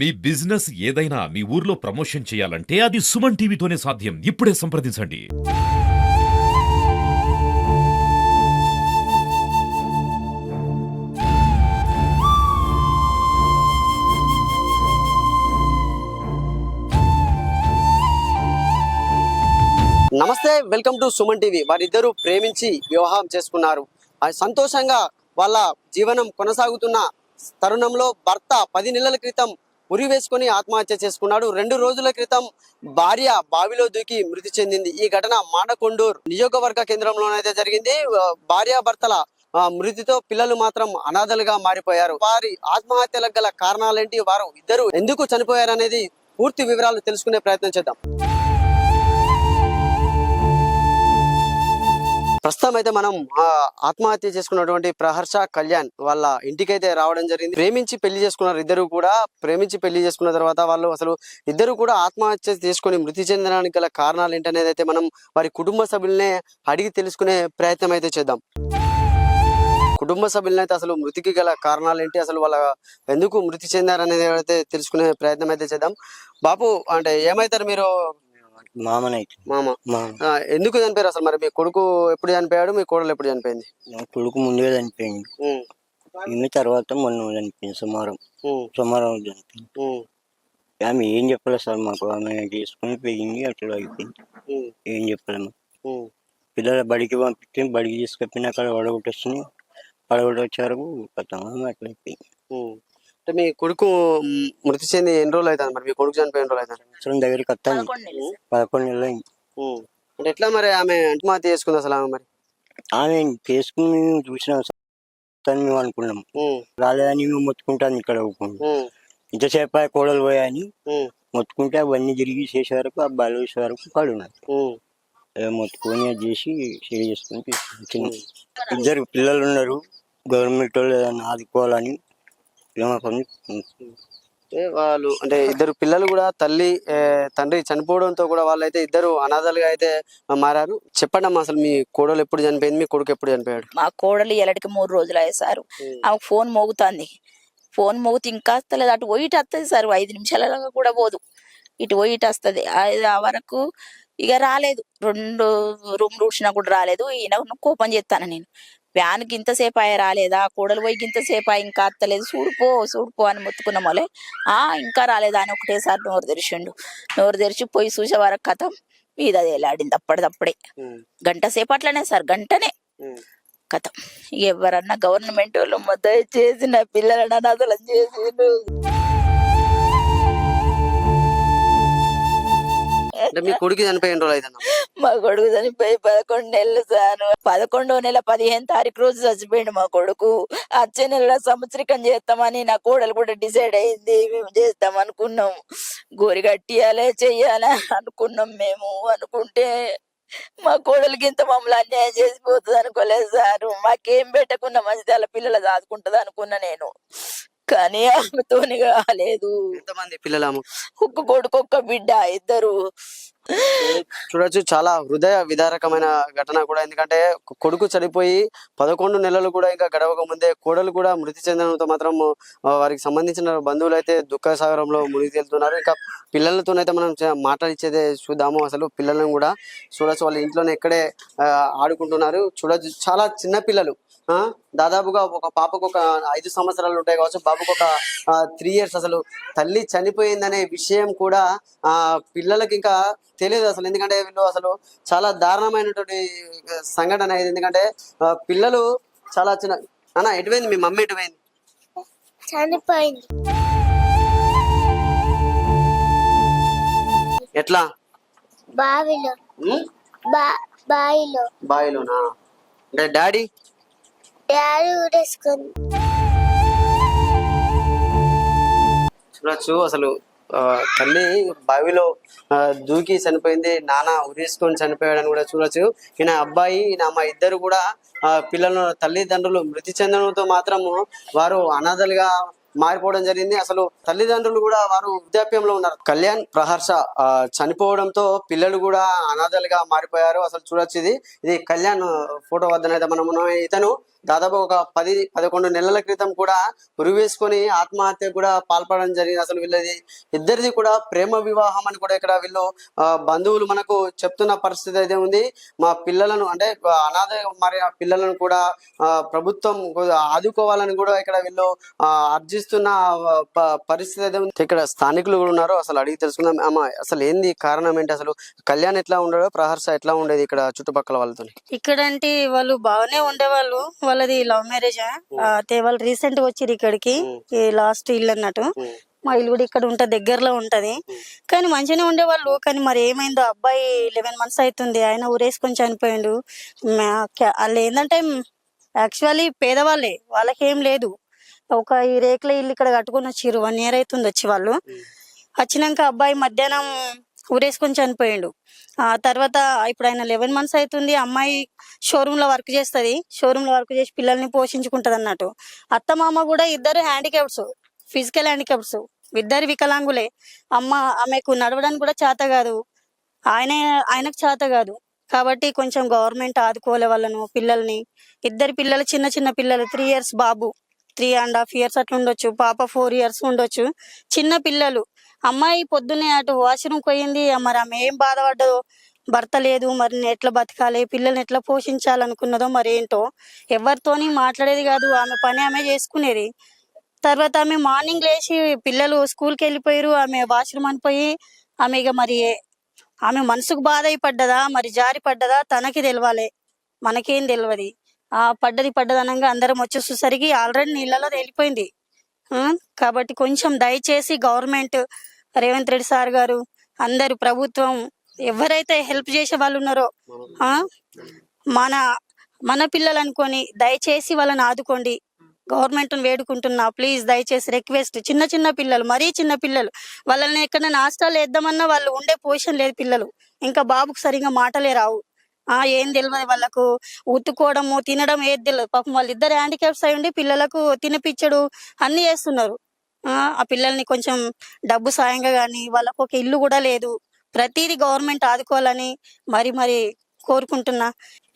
మీ business ఏదైనా మీ ఊర్లో promotion చేయాలంటే అది సుమన్ టీవీతోనే సాధ్యం. ఇప్పుడే సంప్రదించండి. నమస్తే వెల్కమ్ టు సుమన్ టీవీ. వారిద్దరూ ప్రేమించి వివాహం చేసుకున్నారు. సంతోషంగా వాళ్ళ జీవనం కొనసాగుతున్న తరుణంలో భర్త పది నెలల క్రితం ఉరి వేసుకొని ఆత్మహత్య చేసుకున్నాడు. రెండు రోజుల క్రితం భార్య బావిలో దూకి మృతి చెందింది. ఈ ఘటన మాడకొండూరు నియోజకవర్గ కేంద్రంలోనైతే జరిగింది. ఆ, భార్య భర్తల మృతితో పిల్లలు మాత్రం అనాథలుగా మారిపోయారు. వారి ఆత్మహత్యలకు గల కారణాలేంటి? వారు ఇద్దరు ఎందుకు చనిపోయారు అనేది పూర్తి వివరాలు తెలుసుకునే ప్రయత్నం చేద్దాం. ప్రస్తుతం అయితే మనం ఆత్మహత్య చేసుకున్నటువంటి ప్రహర్ష కళ్యాణ్ వాళ్ళ ఇంటికైతే రావడం జరిగింది. ప్రేమించి పెళ్ళి చేసుకున్నారు ఇద్దరు కూడా. ప్రేమించి పెళ్ళి చేసుకున్న తర్వాత వాళ్ళు అసలు ఇద్దరు కూడా ఆత్మహత్య చేసుకొని మృతి చెందడానికి గల కారణాలు ఏంటనేది అయితే మనం వారి కుటుంబ సభ్యులనే అడిగి తెలుసుకునే ప్రయత్నం అయితే చేద్దాం. కుటుంబ సభ్యులనైతే అసలు మృతికి గల కారణాలు ఏంటి? అసలు వాళ్ళ ఎందుకు మృతి చెందారనేది అయితే తెలుసుకునే ప్రయత్నం అయితే చేద్దాం. బాపు అంటే ఏమైతారు మీరు? మామనైతే. మామ. ఎందుకు చనిపోయారు అసలు మరి? మీ కొడుకు ఎప్పుడు చనిపోయాడు? మీ కోడలు ఎప్పుడు చనిపోయింది? నా కొడుకు ముందుగా చనిపోయింది ఇన్ని తర్వాత మొన్న చనిపోయింది సుమారం సుమారం చనిపోయింది ఆమె ఏం చెప్పలేదు సార్ మాకు? ఆమె చేసుకుని పోయింది అట్లా అయిపోయింది ఏం చెప్పలేము పిల్లల బడికి పంపిస్తే బడికి తీసుకెళ్ళిన అక్కడ వడగొట్టొచ్చింది వడగొట్టొచ్చారు కథ అట్లా అయిపోయింది. అంటే మీ కొడుకు మృతి చెంది ఎన్ని రోజులు అవుతుంది మరి మీ కొడుకు చనిపోయి ఎన్ని రోజులు అవుతుంది సంవత్సరం దగ్గరికి వస్తాను పదకొండు నెలలు అయింది. ఉమ్. అంటే ఎట్లా మరి ఆమె ఆత్మహత్య చేసుకుంది అసలు ఆమె మరి? ఆమె చేసుకుని మేము చూసినాం సార్. మేము అనుకున్నాం. ఉమ్, రాలేదని మేము మొత్తుకుంటాను ఇక్కడ. ఉమ్, ఇంతసేపు ఆ కోడలు ఉమ్, మొత్తుకుంటే అవన్నీ తిరిగి చేసే వరకు ఆ బాలు వేసే వరకు పడున్నారు ఉమ్, మొత్తుకొని అది చేసి షేర్ చేసుకొని ఇద్దరు పిల్లలు ఉన్నారు. గవర్నమెంట్ వాళ్ళు ఏదైనా ఆదుకోవాలని అంటే వాళ్ళు అంటే ఇద్దరు పిల్లలు కూడా తల్లి తండ్రి చనిపోవడంతో కూడా వాళ్ళైతే ఇద్దరు అనాథలుగా అయితే మారారు. చెప్పండి అమ్మా అసలు మీ కోడలు ఎప్పుడు చనిపోయింది? మీ కొడుకు ఎప్పుడు చనిపోయాడు? మా కోడలు ఎలటికి మూడు రోజులు అయ్యాయి సారు ఆమెకు ఫోన్ మోగుతుంది. ఫోన్ మోగితే ఇంకా వస్తలేదు అటు పోయి ఇటు వస్తుంది సార్. ఐదు నిమిషాలలో కూడా పోదు. ఇటు పోయి ఇటు వస్తుంది ఆ వరకు ఇక రాలేదు. రెండు రూమ్ రూడ్చినా కూడా రాలేదు. ఈయన కోపం చేస్తాను నేను. వ్యాన్కి ఇంతసేపు అయ్యా రాలేదా? కోడలు పోయి ఇంతసేపు అయ్యి ఇంకా అత్తలేదు. చూడుపో చూడుపో అని మొత్తుకున్న మొలే. ఆ ఇంకా రాలేదా అని ఒకటేసారి నోరు తెరిచిండు. నోరు తెరిచి పోయి చూసే వరకు కథం మీద తేలాడింది అప్పటిదప్పుడే. గంట సేపు అట్లనే సార్ గంటనే. కథ. ఎవరన్నా గవర్నమెంట్ వాళ్ళు మొత్తం చేసి నా పిల్లలను అనాథలం చేసిండు అంటే మీ కొడుకు చనిపోయి ఎన్ని రోజులు మా కొడుకు చనిపోయి పదకొండు నెలలు సాను పదకొండో నెల పదిహేను తారీఖు రోజు చచ్చిపోయిండు మా కొడుకు. వచ్చే నెల సంవత్సరికం చేస్తామని నా కోడలు కూడా డిసైడ్ అయింది మేము చేస్తాం అనుకున్నాం. గోరి కట్టియాలే చెయ్యాలే అనుకున్నాం మేము అనుకుంటే మా కోడలికి ఇంత మమ్మల్ని అన్యాయం చేసిపోతుంది అనుకోలేదు సార్. మాకేం పెట్టకుండా మంచిది అలా పిల్లలు దాదుకుంటది అనుకున్నా నేను. కానీ ఆమెతోని కాలేదు ఎంతమంది పిల్లలు ఆమె ఒక్క కొడుకు ఒక్క బిడ్డ ఇద్దరు. చూడొచ్చు చాలా హృదయ విదారకమైన ఘటన కూడా. ఎందుకంటే కొడుకు చనిపోయి పదకొండు నెలలు కూడా ఇంకా గడవక ముందే కోడలు కూడా మృతి చెందడంతో మాత్రం వారికి సంబంధించిన బంధువులు అయితే దుఃఖ సాగరంలో మునిగి తేలుతున్నారు. ఇంకా పిల్లలతోనైతే మనం మాట్లాడిచ్చేదే చూద్దాము అసలు పిల్లలను కూడా. చూడొచ్చు వాళ్ళ ఇంట్లోనే ఇక్కడే ఆడుకుంటున్నారు. చూడొచ్చు చాలా చిన్న పిల్లలు. దాదాపుగా ఒక పాపకు ఒక ఐదు సంవత్సరాలు ఉంటాయి కావచ్చు. బాబుకు ఒక త్రీ ఇయర్స్ అసలు. తల్లి చనిపోయిందనే విషయం కూడా ఆ పిల్లలకి ఇంకా తెలియదు అసలు. ఎందుకంటే వీళ్ళు అసలు చాలా దారుణమైనటువంటి సంఘటన ఇది. ఎందుకంటే పిల్లలు చాలా చిన్న అన్న ఎటువైంది? మీ మమ్మీ ఎటువైంది? చనిపోయింది. ఎట్లా? బావిలో. బావిలో బావిలోనా అంటే డాడీ? డాడీ ఊరేసుకుంది చూడొచ్చు అసలు ఆ, తల్లి బావిలో దూకి చనిపోయింది నాన్న ఉరేసుకొని చనిపోయాడని కూడా చూడొచ్చు. ఈయన అబ్బాయి ఈయన అమ్మ ఇద్దరు కూడా పిల్లలు తల్లిదండ్రులు మృతి చెందడంతో మాత్రము వారు అనాథలుగా మారిపోవడం జరిగింది. అసలు తల్లిదండ్రులు కూడా వారు వృద్ధాప్యంలో ఉన్నారు. కళ్యాణ్ ప్రహర్ష చనిపోవడంతో పిల్లలు కూడా అనాథలుగా మారిపోయారు. అసలు చూడొచ్చు ఇది. ఇది కళ్యాణ్ ఫోటో వద్దనైతే మనం ఇతను దాదాపు ఒక పది పదకొండు నెలల క్రితం కూడా ఉరివేసుకొని ఆత్మహత్య కూడా పాల్పడడం జరిగింది. అసలు వీళ్ళది ఇద్దరిది కూడా ప్రేమ వివాహం అని కూడా ఇక్కడ వీళ్ళు బంధువులు మనకు చెప్తున్న పరిస్థితి అయితే ఉంది. మా పిల్లలను అంటే అనాథ మరి పిల్లలను కూడా ప్రభుత్వం ఆదుకోవాలని కూడా ఇక్కడ వీళ్ళు అర్జిస్తున్న ప- పరిస్థితి అయితే ఉంది. ఇక్కడ స్థానికులు కూడా ఉన్నారు. అసలు అడిగి తెలుసుకుందాం. అమ్మ అసలు ఏంది కారణం ఏంటి? అసలు కళ్యాణ్ ఎట్లా ఉండడో? ప్రహర్ష ఎట్లా ఉండేది ఇక్కడ చుట్టుపక్కల వాళ్ళతో ఇక్కడ అంటే వాళ్ళు బాగానే ఉండేవాళ్ళు. వాళ్ళది లవ్ మ్యారేజ్? అయితే వాళ్ళు రీసెంట్గా ఇక్కడికి ఈ లాస్ట్ ఇల్లు అన్నట్టు. మా ఇల్లు కూడా ఇక్కడ ఉంటది దగ్గరలో ఉంటది. కానీ మంచిగానే ఉండేవాళ్ళు కానీ మరి ఏమైందో అబ్బాయి లెవెన్ మంత్స్ అవుతుంది ఆయన ఊరేసుకొని చనిపోయిండు. వాళ్ళు ఏంటంటే యాక్చువల్లీ పేదవాళ్ళే వాళ్ళకేం లేదు. ఒక ఈ రేకుల ఇల్లు ఇక్కడ కట్టుకొని వచ్చిర్రు వన్ ఇయర్ అవుతుంది వచ్చి వాళ్ళు. వచ్చినాక అబ్బాయి మధ్యాహ్నం ఊరేసుకొని చనిపోయిండు. ఆ తర్వాత ఇప్పుడు ఆయన లెవెన్ మంత్స్ అవుతుంది అమ్మాయి షోరూమ్లో వర్క్ చేస్తుంది. షోరూమ్లో వర్క్ చేసి పిల్లల్ని పోషించుకుంటది అన్నట్టు అత్త మామ కూడా ఇద్దరు హ్యాండిక్యాప్స్ ఫిజికల్ హ్యాండిక్యాప్స్ ఇద్దరు వికలాంగులే. అమ్మ ఆమెకు నడవడానికి కూడా చేత కాదు. ఆయన ఆయనకు చేత కాదు. కాబట్టి కొంచెం గవర్నమెంట్ ఆదుకోలే వాళ్ళను పిల్లల్ని. ఇద్దరు పిల్లలు చిన్న చిన్న పిల్లలు త్రీ ఇయర్స్ బాబు త్రీ అండ్ హాఫ్ ఇయర్స్ అట్లా ఉండొచ్చు పాప ఫోర్ ఇయర్స్ ఉండొచ్చు. చిన్న పిల్లలు అమ్మాయి పొద్దున్నే అటు వాష్రూమ్ పోయింది. మరి ఆమె ఏం బాధపడ్డదో భర్త లేదు. మరి నేను ఎట్లా బతకాలి? పిల్లల్ని ఎట్లా పోషించాలనుకున్నదో మరి ఏంటో ఎవరితోని మాట్లాడేది కాదు. ఆమె పని ఆమె చేసుకునేది. తర్వాత ఆమె మార్నింగ్ లేచి పిల్లలు స్కూల్కి వెళ్ళిపోయారు. ఆమె వాష్రూమ్ అనిపోయి ఆమె ఇక మరి ఆమె మనసుకు బాధ అయి పడ్డదా మరి జారి పడ్డదా? తనకి తెలవాలి. మనకేం తెలియదు ఆ పడ్డది పడ్డదనంగా అందరం వచ్చేసేసరికి ఆల్రెడీ నీళ్ళలో తేలిపోయింది. కాబట్టి కొంచెం దయచేసి గవర్నమెంట్ రేవంత్ రెడ్డి సార్ గారు అందరు ప్రభుత్వం ఎవరైతే హెల్ప్ చేసే వాళ్ళు ఉన్నారో ఆ? మన మన పిల్లలు అనుకొని దయచేసి వాళ్ళని ఆదుకోండి. గవర్నమెంట్ వేడుకుంటున్నా ప్లీజ్ దయచేసి రిక్వెస్ట్. చిన్న చిన్న పిల్లలు మరీ చిన్న పిల్లలు వాళ్ళని ఎక్కడైనా హాస్టల్ వేద్దామన్నా వాళ్ళు ఉండే పొజిషన్ లేదు పిల్లలు. ఇంకా బాబుకు సరిగా మాటలే రావు. ఆ ఏం తెలియదు వాళ్ళకు. ఉత్తుకోవడము తినడం ఏది తెలియదు పాపం వాళ్ళిద్దరు హ్యాండిక్యాప్స్ అయి ఉండి పిల్లలకు తినిపించడు అన్ని చేస్తున్నారు. ఆ పిల్లల్ని కొంచెం డబ్బు సాయంగా కానీ వాళ్ళకు ఒక ఇల్లు కూడా లేదు. ప్రతిదీ గవర్నమెంట్ ఆదుకోవాలని మరి మరి కోరుకుంటున్నా.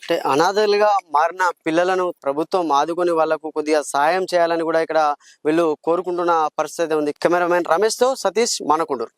అంటే అనాథలుగా మారిన పిల్లలను ప్రభుత్వం ఆదుకొని వాళ్ళకు కొద్దిగా సాయం చేయాలని కూడా ఇక్కడ వీళ్ళు కోరుకుంటున్న పరిస్థితి ఉంది. కెమెరామెన్ రమేష్తో సతీష్ మానకొండూరు.